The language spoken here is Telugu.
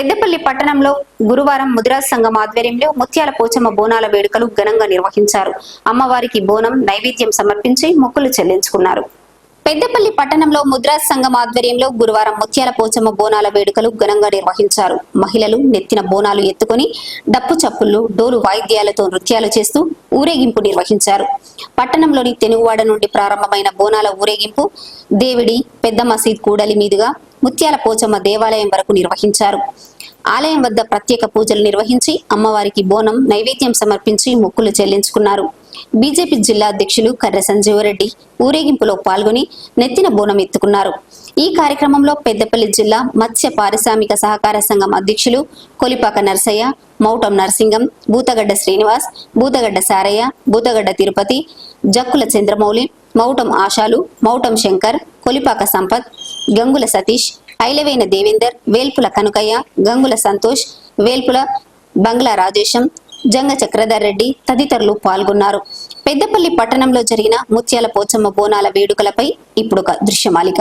పెద్దపల్లి పట్టణంలో గురువారం ముదిరాజ్ సంఘం ఆధ్వర్యంలో ముత్యాల పోచమ్మ బోనాల వేడుకలు ఘనంగా నిర్వహించారు. అమ్మవారికి బోనం నైవేద్యం సమర్పించి మొక్కులు చెల్లించుకున్నారు. పెద్దపల్లి పట్టణంలో ముద్రాజ్ సంఘం ఆధ్వర్యంలో గురువారం ముత్యాల పోచమ్మ బోనాల వేడుకలు ఘనంగా నిర్వహించారు. మహిళలు నెత్తిన బోనాలు ఎత్తుకొని డప్పు చప్పుళ్ళు డోలు వాయిద్యాలతో నృత్యాలు చేస్తూ ఊరేగింపు నిర్వహించారు. పట్టణంలోని తెనుగువాడ నుండి ప్రారంభమైన బోనాల ఊరేగింపు దేవిడి పెద్ద మసీద్ కూడలి మీదుగా ముత్యాల పోచమ్మ దేవాలయం వరకు నిర్వహించారు. ఆలయం వద్ద ప్రత్యేక పూజలు నిర్వహించి అమ్మవారికి బోనం నైవేద్యం సమర్పించి మొక్కులు చెల్లించుకున్నారు. బీజేపీ జిల్లా అధ్యక్షులు కర్ర సంజీవరెడ్డి ఊరేగింపులో పాల్గొని నెత్తిన బోనం ఎత్తుకున్నారు. ఈ కార్యక్రమంలో పెద్దపల్లి జిల్లా మత్స్య పారిశ్రామిక సహకార సంఘం అధ్యక్షులు కొలిపాక నర్సయ్య మౌటం నర్సింగం బూతగడ్డ శ్రీనివాస్ బూతగడ్డ సారయ్య బూతగడ్డ తిరుపతి జక్కుల చంద్రమౌళి మౌటం ఆశాలు మౌటం శంకర్ కొలిపాక సంపత్ గంగుల సతీష్ ఐలవేన దేవేందర్ వేల్పుల కనుకయ్య గంగుల సంతోష్ వేల్పుల బంగ్లా రాజేశం జంగ చక్రధర్ రెడ్డి తదితరులు పాల్గొన్నారు. పెద్దపల్లి పట్టణంలో జరిగిన ముత్యాల పోచమ్మ బోనాల వేడుకలపై ఇప్పుడు ఒక దృశ్యమాలిక.